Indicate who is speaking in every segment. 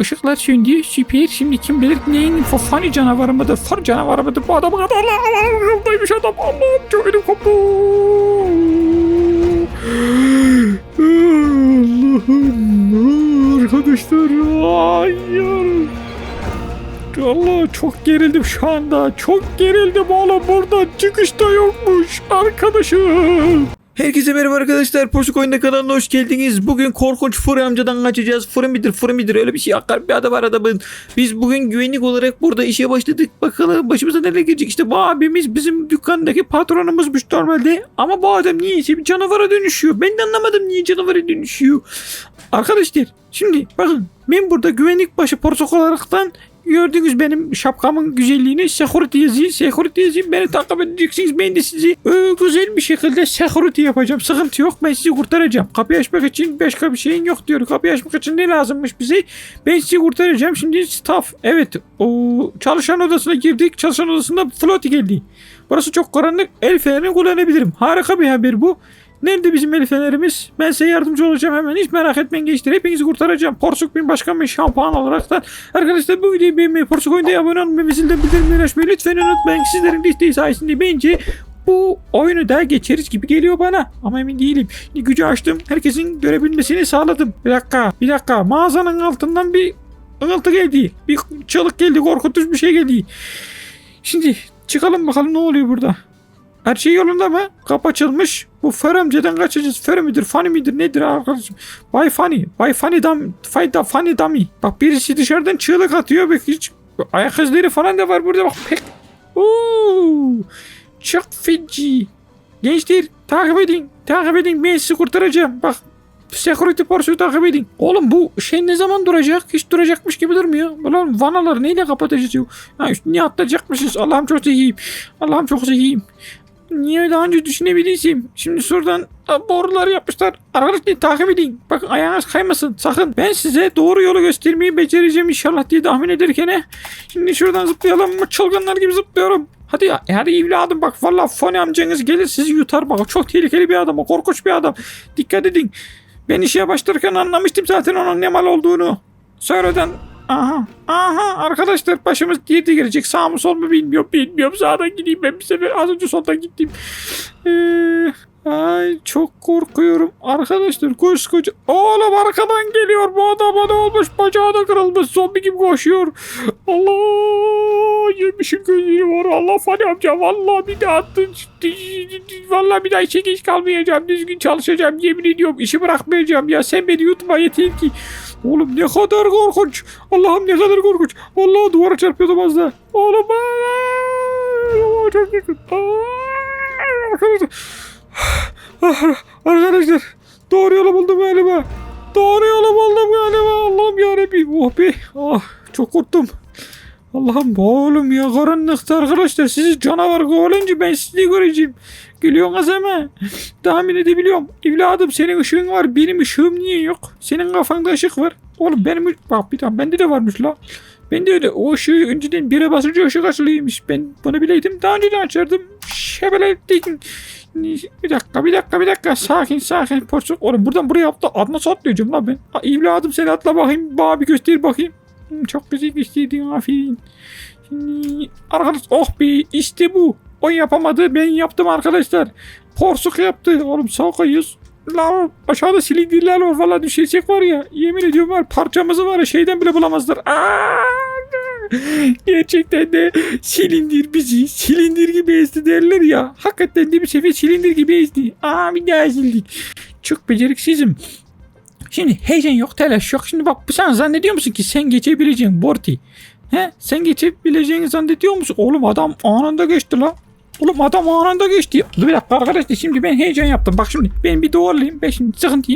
Speaker 1: ışıklar söndü. Süper. Şimdi kim bilir neyin fani canavarı mıdır? Far canavarı mıdır? Bu adam kadar Allah'ım adam. Allah'ım çok elim koptu. Allah'ım arkadaşlar. Hayır. Allah çok gerildim şu anda. Çok gerildim oğlum. Burada çıkış da yokmuş arkadaşım.
Speaker 2: Herkese merhaba arkadaşlar. Poşuk Oyunda kanalına hoş geldiniz. Bugün korkunç Furi amcadan kaçacağız. Furi midir, Furi midir öyle bir şey. Akar bir adı var adamın. Biz bugün güvenlik olarak burada işe başladık. Bakalım başımıza neler gelecek. İşte bu abimiz bizim dükkandaki patronumuzmuş normalde. Ama bu adam niyeyse bir canavara dönüşüyor. Ben de anlamadım niye canavara dönüşüyor. Arkadaşlar şimdi bakın ben burada güvenlik başı porsuk olaraktan Gördünüz benim şapkamın güzelliğini security yazayım. Security yazayım beni takip edeceksiniz. Ben de sizi e, güzel bir şekilde security yapacağım. Sıkıntı yok ben sizi kurtaracağım. Kapıyı açmak için başka bir şeyin yok diyor. Kapıyı açmak için ne lazımmış bize? Ben sizi kurtaracağım. Şimdi staff. Evet o çalışan odasına girdik. Çalışan odasında floaty geldi. Burası çok karanlık. El fenerini kullanabilirim. Harika bir haber bu. Nerede bizim el fenerimiz? Ben size yardımcı olacağım hemen. Hiç merak etmeyin gençler. Hepinizi kurtaracağım. Porsuk bin başkan ve şampuan olarak da. Arkadaşlar bu videoyu beğenmeyi, Porsuk oyunda abone olmayı zilden bildirimleri açmayı lütfen unutmayın. Sizlerin desteği sayesinde bence bu oyunu da geçeriz gibi geliyor bana. Ama emin değilim. Gücü açtım. Herkesin görebilmesini sağladım. Bir dakika. Bir dakika. Mağazanın altından bir ığıltı geldi. Bir çığlık geldi. Korkutucu bir şey geldi. Şimdi çıkalım bakalım ne oluyor burada. Her şey yolunda mı? Kapı açılmış. Bu Fer amcadan kaçacağız. Fer midir? Fanny midir? Nedir arkadaşım? Bay Fanny. Bay Fanny dam. Fayda Fanny dami. Bak birisi dışarıdan çığlık atıyor. Bak hiç ayak izleri falan da var burada. Bak pek. Oo, çok feci. Gençler takip edin. Takip edin. Ben sizi kurtaracağım. Bak Security Force'u takip edin. Oğlum bu şey ne zaman duracak? Hiç duracakmış gibi durmuyor. Ulan vanaları neyle kapatacağız? ya? Üstüne atlayacakmışız. Allah'ım çok zekiyim. Allah'ım çok zekiyim. Niye daha önce düşünebilirsem? Şimdi şuradan da boruları yapmışlar. Arkadaşlar takip edin. Bakın ayağınız kaymasın. Sakın. Ben size doğru yolu göstermeyi becereceğim inşallah diye tahmin ederken. Şimdi şuradan zıplayalım mı? Çılgınlar gibi zıplıyorum. Hadi ya, hadi evladım bak valla Foni amcanız gelir sizi yutar bak. Çok tehlikeli bir adam o korkunç bir adam. Dikkat edin. Ben işe başlarken anlamıştım zaten onun ne mal olduğunu. Sonradan aha aha arkadaşlar başımız diye girecek sağ mı sol mu bilmiyorum. Bilmiyorum. Sağdan gideyim ben bir sefer. Az önce soldan gittim. Ee, ay çok korkuyorum. Arkadaşlar koskoca oğlum arkadan geliyor. Bu adama ne olmuş. Bacağı da kırılmış. Zombi gibi koşuyor. Allah yemişim gözleri var. Allah Fani amca vallahi bir daha attın. Vallahi bir daha işe geç kalmayacağım. Düzgün çalışacağım. Yemin ediyorum işi bırakmayacağım. Ya sen beni yutma yeter ki Oğlum ne kadar korkunç. Allah'ım ne kadar korkunç. Vallahi duvara çarpıyordum az da. Oğlum aa, çok yakın. Arkadaşlar. Arkadaşlar. Doğru yolu buldum galiba. Doğru yolu buldum galiba. Allah'ım yarabbim. Oh be. Ah, çok korktum. Allah'ım oğlum ya karanlıkta arkadaşlar sizi canavar kovalayınca ben sizi göreceğim. Gülüyorsunuz ama tahmin edebiliyorum. Evladım senin ışığın var benim ışığım niye yok? Senin kafanda ışık var. Oğlum benim bak bir tane bende de varmış la. Ben de öyle o ışığı önceden bire basınca ışık açılıymış. Ben bunu bileydim daha önceden açardım. Şebeledik. Bir dakika bir dakika bir dakika sakin sakin porsuk. Oğlum buradan buraya atla nasıl atlayacağım lan ben? Ha, evladım sen atla bakayım bana bir göster bakayım. Hmm, Çok güzel gösterdin aferin. Şimdi arkadaş oh be işte bu. O yapamadı ben yaptım arkadaşlar. Porsuk yaptı. Oğlum sağ kayıyoruz. La aşağıda silindirler var valla düşecek var ya. Yemin ediyorum var parçamızı var ya şeyden bile bulamazlar. Aa! Gerçekten de silindir bizi silindir gibi ezdi derler ya. Hakikaten de bir sefer silindir gibi ezdi. Aa bir daha ezildik. Çok beceriksizim. Şimdi heyecan yok, telaş yok. Şimdi bak sen zannediyor musun ki sen geçebileceksin Borti? He? Sen geçebileceğini zannediyor musun? Oğlum adam anında geçti la. Oğlum adam anında geçti. Dur bir dakika arkadaşlar şimdi ben heyecan yaptım. Bak şimdi ben bir doğrulayayım. Ben şimdi sıkıntı.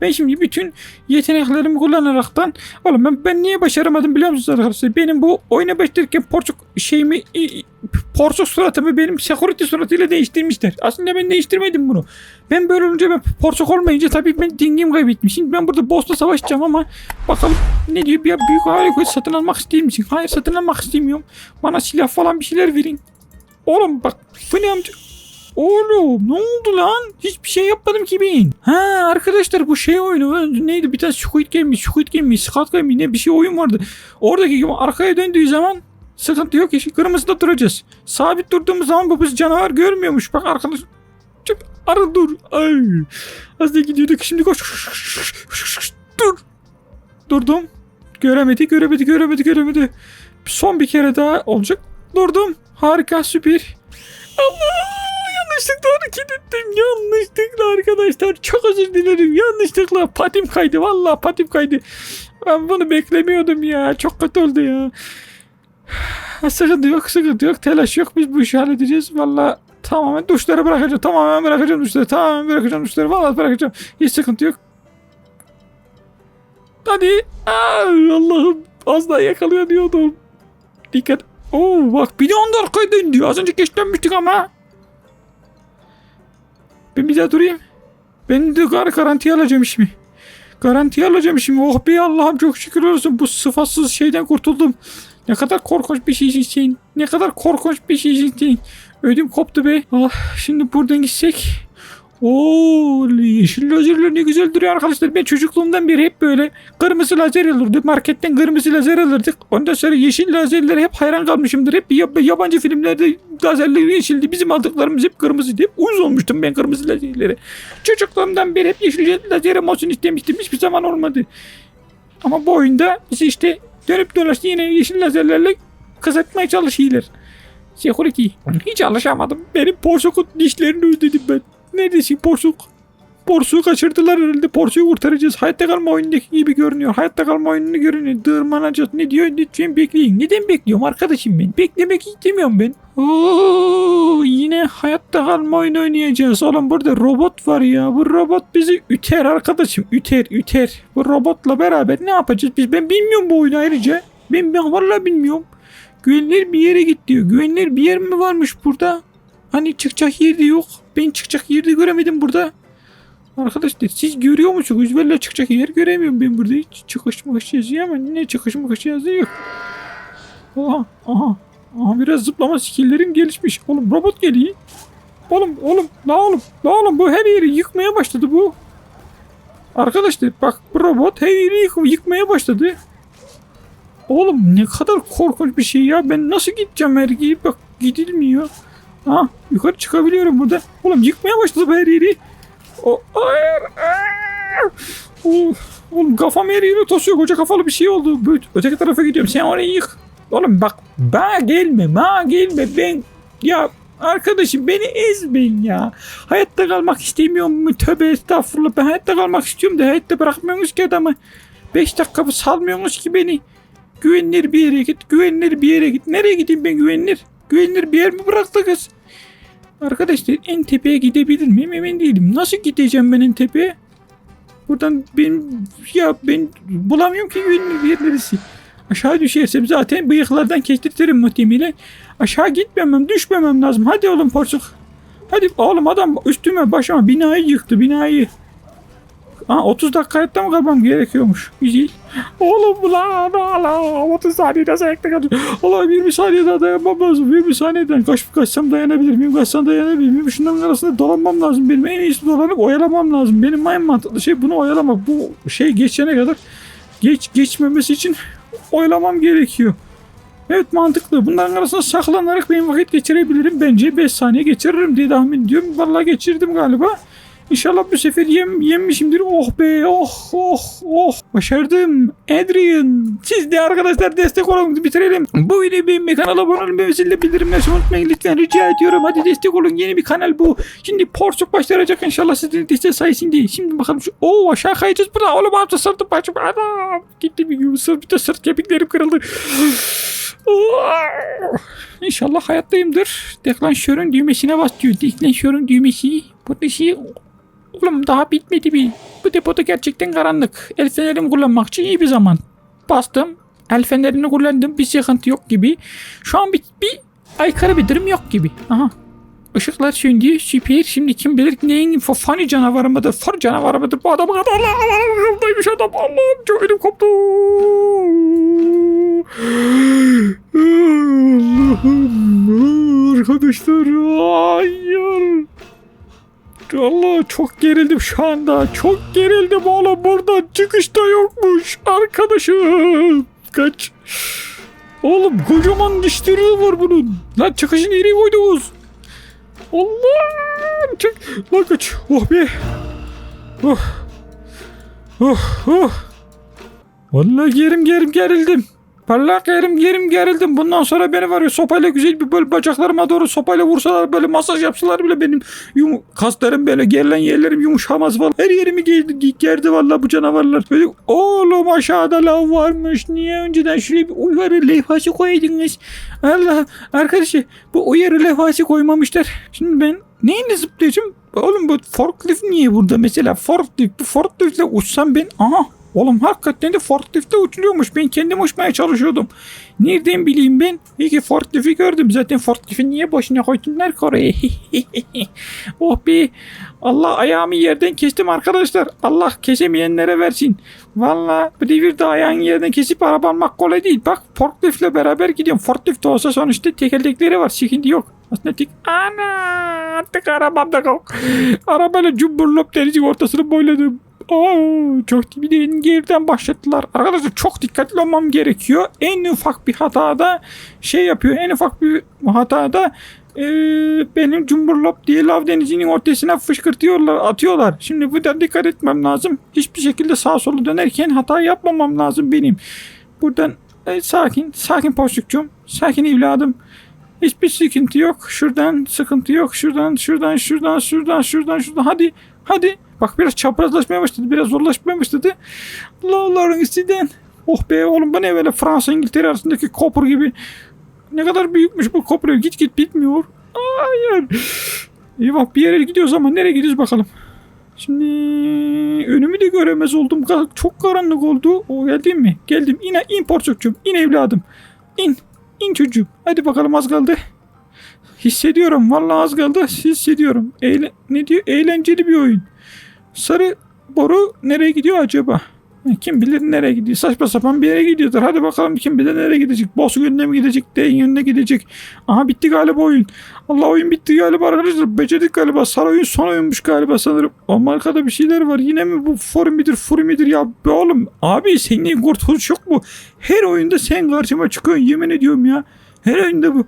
Speaker 2: Ben şimdi bütün yeteneklerimi kullanaraktan oğlum ben, ben niye başaramadım biliyor musunuz arkadaşlar? Benim bu oyuna başlarken porçuk şeyimi porçuk suratımı benim security suratıyla değiştirmişler. Aslında ben değiştirmedim bunu. Ben böyle olunca ben porçuk olmayınca tabii ben dingim kaybetmiş. Şimdi ben burada boss'la savaşacağım ama bakalım ne diyor? Bir büyük harika satın almak ister misin? Hayır satın almak istemiyorum. Bana silah falan bir şeyler verin. Oğlum bak Fıni amca.
Speaker 1: Oğlum ne oldu lan? Hiçbir şey yapmadım ki ben. Ha arkadaşlar bu şey oyunu neydi bir tane Squid Game mi Squid Game mi Squid Game mi ne bir şey oyun vardı. Oradaki gibi arkaya döndüğü zaman sıkıntı yok yeşil kırmızıda duracağız. Sabit durduğumuz zaman bu biz canavar görmüyormuş. Bak arkadaş Çıp, ara dur. Ay. Az da gidiyorduk şimdi koş. Dur. Durdum. Göremedi, göremedi, göremedi, göremedi. Son bir kere daha olacak. Durdum. Harika, süper. Allah! Yanlışlıkla hareket ettim. Yanlışlıkla arkadaşlar. Çok özür dilerim. Yanlışlıkla patim kaydı. Vallahi patim kaydı. Ben bunu beklemiyordum ya. Çok kötü oldu ya. Sıkıntı yok, sıkıntı yok. Telaş yok. Biz bu işi halledeceğiz. Vallahi tamamen duşları bırakacağım. Tamamen bırakacağım duşları. Tamamen bırakacağım duşları. Vallahi bırakacağım. Hiç sıkıntı yok. Hadi. Allah'ım. Az daha yakalıyor diyordum. Dikkat. Oo bak bir de onda arkaya döndü. Az önce geç ama. Ben bir daha durayım. Ben de gar garantiye alacağım işimi. Garantiye alacağım işimi. Oh be Allah'ım çok şükür olsun. Bu sıfatsız şeyden kurtuldum. Ne kadar korkunç bir şeysin sen. Ne kadar korkunç bir şeysin sen. Ödüm koptu be. Ah, şimdi buradan gitsek. Oo, yeşil lazerler ne güzel duruyor arkadaşlar. Ben çocukluğumdan beri hep böyle kırmızı lazer alırdı. Marketten kırmızı lazer alırdık. Ondan sonra yeşil lazerlere hep hayran kalmışımdır. Hep yab- yabancı filmlerde lazerleri yeşildi. Bizim aldıklarımız hep kırmızıydı. Hep uyuz olmuştum ben kırmızı lazerlere. Çocukluğumdan beri hep yeşil lazerim olsun istemiştim. Hiçbir zaman olmadı. Ama bu oyunda bizi işte dönüp dolaştı yine yeşil lazerlerle kızartmaya çalışıyorlar. Security. Hiç alışamadım. Benim porsukun dişlerini özledim ben. Neredesin porsuk? Porsuğu kaçırdılar herhalde. Porsuğu kurtaracağız. Hayatta kalma oyunundaki gibi görünüyor. Hayatta kalma oyununu görünüyor. Dırmanacağız. Ne diyor? Lütfen bekleyin. Neden bekliyorum arkadaşım ben? Beklemek istemiyorum ben. Oo, yine hayatta kalma oyunu oynayacağız. Oğlum burada robot var ya. Bu robot bizi üter arkadaşım. Üter üter. Bu robotla beraber ne yapacağız biz? Ben bilmiyorum bu oyunu ayrıca. Ben, ben vallahi bilmiyorum. Güvenilir bir yere git diyor. Güvenilir bir yer mi varmış burada? Hani çıkacak yer de yok. Ben çıkacak yer de göremedim burada. Arkadaşlar siz görüyor musunuz? Valla çıkacak yer göremiyorum ben burada. Hiç çıkış mıkış yazıyor ama ne çıkış mıkış yazıyor. Aha, aha. Aha biraz zıplama skilllerim gelişmiş. Oğlum robot geliyor. Oğlum oğlum la oğlum la oğlum bu her yeri yıkmaya başladı bu. Arkadaşlar bak bu robot her yeri yık- yıkmaya başladı. Oğlum ne kadar korkunç bir şey ya. Ben nasıl gideceğim her yeri? Bak gidilmiyor. Ha yukarı çıkabiliyorum burada. Oğlum yıkmaya başladı her yeri. O, hayır. Of, Oğlum kafam her yeri tosuyor. Koca kafalı bir şey oldu. Öteki tarafa gidiyorum. Sen orayı yık. Oğlum bak bana gelme. Bana gelme. Ben ya arkadaşım beni ezmeyin ya. Hayatta kalmak istemiyorum? Tövbe estağfurullah. Ben hayatta kalmak istiyorum da hayatta bırakmıyorsunuz ki adamı. 5 dakika salmıyorsunuz ki beni. Güvenilir bir yere git. Güvenilir bir yere git. Nereye gideyim ben güvenilir? Güvenilir bir yer mi bıraktı kız? Arkadaşlar en tepeye gidebilir miyim emin değilim. Nasıl gideceğim ben en tepeye? Buradan ben ya ben bulamıyorum ki güvenilir bir yer neresi. Aşağı düşersem zaten bıyıklardan kestirtirim muhtemelen. Aşağı gitmemem düşmemem lazım. Hadi oğlum porsuk. Hadi oğlum adam üstüme başıma binayı yıktı binayı. Aa 30 dakika hayatta mı kalmam gerekiyormuş. Güzel. Oğlum la la la 30 saniye nasıl ayakta kaldım. Oğlum 20 saniye daha dayanmam lazım. 20 saniyeden kaç kaçsam dayanabilir miyim? Kaçsam dayanabilir miyim? Şunların arasında dolanmam lazım. Benim en iyisi dolanıp oyalamam lazım. Benim en mantıklı şey bunu oyalamak. Bu şey geçene kadar geç geçmemesi için oyalamam gerekiyor. Evet mantıklı. Bunların arasında saklanarak benim vakit geçirebilirim. Bence 5 saniye geçiririm diye tahmin ediyorum. Vallahi geçirdim galiba. İnşallah bu sefer yem, yenmişimdir. Oh be oh oh oh. Başardım. Adrian. Siz de arkadaşlar destek olun bitirelim. Bu videoyu beğenmeyi kanala abone olun. Ve zille bildirimleri unutmayın. Lütfen rica ediyorum. Hadi destek olun. Yeni bir kanal bu. Şimdi porsuk başlayacak inşallah sizin destek sayesinde. Şimdi bakalım şu. Oo aşağı kayacağız burada. Oğlum amca sırtım başım. Anam. Gitti bir. Sırt, bir de sırt kemiklerim kırıldı. İnşallah hayattayımdır. Deklanşörün düğmesine bas diyor. Deklanşörün düğmesi. Bu şey Oğlum daha bitmedi bir. Bu depoda gerçekten karanlık. El fenerimi kullanmak için iyi bir zaman. Bastım. El fenerini kullandım. Bir sıkıntı yok gibi. Şu an bir, bir aykırı bir durum yok gibi. Aha. Işıklar söndü. Süper. Şimdi kim bilir neyin fa- fani canavarı mıdır? Far canavarı mıdır? Bu adam kadar Allah'ım adam. Allah'ım çok elim koptu. Allah'ım arkadaşlar. Hayır. Allah çok gerildim şu anda. Çok gerildim oğlum. Buradan çıkış da yokmuş. Arkadaşım. Kaç. Oğlum kocaman dişleri var bunun. Lan çıkışı nereye koydunuz? Allah. Çık. Lan kaç. Oh be. Oh. Oh. Oh. Vallahi yerim yerim gerildim. Parlak yerim yerim gerildim. Bundan sonra beni var ya sopayla güzel bir böyle bacaklarıma doğru sopayla vursalar böyle masaj yapsalar bile benim yum kaslarım böyle gerilen yerlerim yumuşamaz falan. Her yerimi gerdi, gerdi vallahi bu canavarlar. Böyle, oğlum aşağıda lav varmış. Niye önceden şuraya bir uyarı levhası koydunuz? Allah arkadaşı bu uyarı levhası koymamışlar. Şimdi ben neyle zıplayacağım? Oğlum bu forklift niye burada mesela? Forklift, forkliftle uçsam ben aha Oğlum hakikaten de forklifte uçuluyormuş. Ben kendim uçmaya çalışıyordum. Nereden bileyim ben? İyi ki forklifti gördüm. Zaten forklifti niye başına koydular ki oh be. Allah ayağımı yerden kestim arkadaşlar. Allah kesemeyenlere versin. Valla bu devirde ayağını yerden kesip araba almak kolay değil. Bak forkliftle beraber gidiyorum. Forklift olsa sonuçta tekerlekleri var. Sıkıntı yok. Aslında tek... Ana! Artık arabamda kalk. Arabayla cumburlop denizin ortasını boyladım. Bir de geriden başlattılar. Arkadaşlar çok dikkatli olmam gerekiyor. En ufak bir hatada şey yapıyor. En ufak bir hatada e, benim cumburlop diye lav denizinin ortasına fışkırtıyorlar, atıyorlar. Şimdi bu da dikkat etmem lazım. Hiçbir şekilde sağa sola dönerken hata yapmamam lazım benim. Buradan e, sakin, sakin poşukçum. Sakin evladım. Hiçbir sıkıntı yok. Şuradan sıkıntı yok. Şuradan, şuradan, şuradan, şuradan, şuradan, şuradan. Hadi, hadi. Bak biraz çaprazlaşmaya başladı. Biraz zorlaşmaya başladı. Allah'ların üstünden. Oh be oğlum bu ne böyle Fransa İngiltere arasındaki kopur gibi. Ne kadar büyükmüş bu kopur. Git git bitmiyor. Hayır. Eyvah bir yere gidiyoruz ama nereye gidiyoruz bakalım. Şimdi önümü de göremez oldum. Çok karanlık oldu. O geldin mi? Geldim. İn, in porçukçum. İn evladım. İn. İn çocuğum. Hadi bakalım az kaldı. Hissediyorum. Vallahi az kaldı. Hissediyorum. Eğle- ne diyor? Eğlenceli bir oyun. Sarı boru nereye gidiyor acaba? Kim bilir nereye gidiyor. Saçma sapan bir yere gidiyordur. Hadi bakalım kim bilir nereye gidecek. Boss yönüne mi gidecek? D'nin yönüne gidecek. Aha bitti galiba oyun. Allah oyun bitti galiba arkadaşlar. Becerdik galiba. Sarı oyun son oyunmuş galiba sanırım. Ama arkada bir şeyler var. Yine mi bu forum midir furu midir ya? Be oğlum abi senin kurtuluş yok mu? Her oyunda sen karşıma çıkıyorsun yemin ediyorum ya. Her oyunda bu.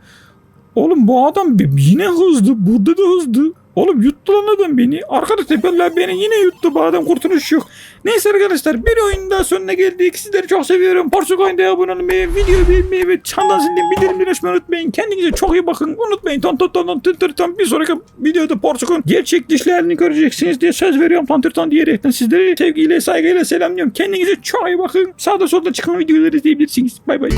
Speaker 1: Oğlum bu adam yine hızlı. Burada da hızlı. Oğlum yuttu lan adam beni. Arkadaş tepeller beni yine yuttu. Bu adam kurtuluş yok. Neyse arkadaşlar bir oyun daha sonuna geldik. Sizleri çok seviyorum. Porsuk oyunda abone olmayı, video beğenmeyi ve çandan zilin bildirimleri açmayı unutmayın. Kendinize çok iyi bakın. Unutmayın. Ton ton ton ton tır ton. Bir sonraki videoda Porsuk'un gerçek dişlerini göreceksiniz diye söz veriyorum. Ton tır ton diyerekten sizleri sevgiyle saygıyla selamlıyorum. Kendinize çok iyi bakın. Sağda solda çıkan videoları izleyebilirsiniz. Bay bay.